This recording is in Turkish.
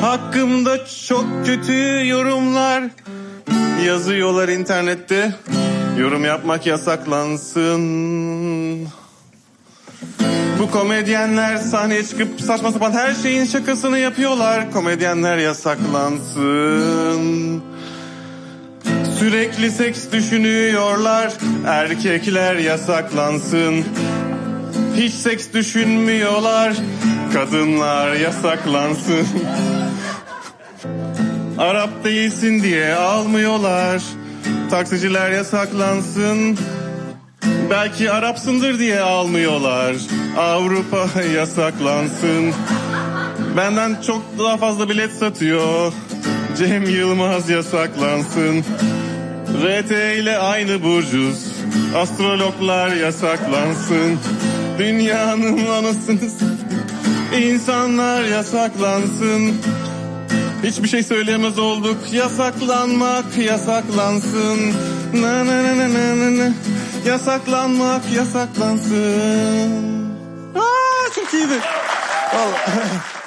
Hakkımda çok kötü yorumlar yazıyorlar internette. Yorum yapmak yasaklansın. Bu komedyenler sahneye çıkıp saçma sapan her şeyin şakasını yapıyorlar. Komedyenler yasaklansın. Sürekli seks düşünüyorlar. Erkekler yasaklansın. Hiç seks düşünmüyorlar. Kadınlar yasaklansın. Arap değilsin diye almıyorlar. Taksiciler yasaklansın. Belki Arapsındır diye almıyorlar. Avrupa yasaklansın. Benden çok daha fazla bilet satıyor. Cem Yılmaz yasaklansın. RT ile aynı burcuz. Astrologlar yasaklansın. Dünyanın anasını İnsanlar yasaklansın. Hiçbir şey söyleyemez olduk. Yasaklanmak yasaklansın. Na na na na na na. Yasaklanmak yasaklansın. Aa çok iyiydi. Vallahi.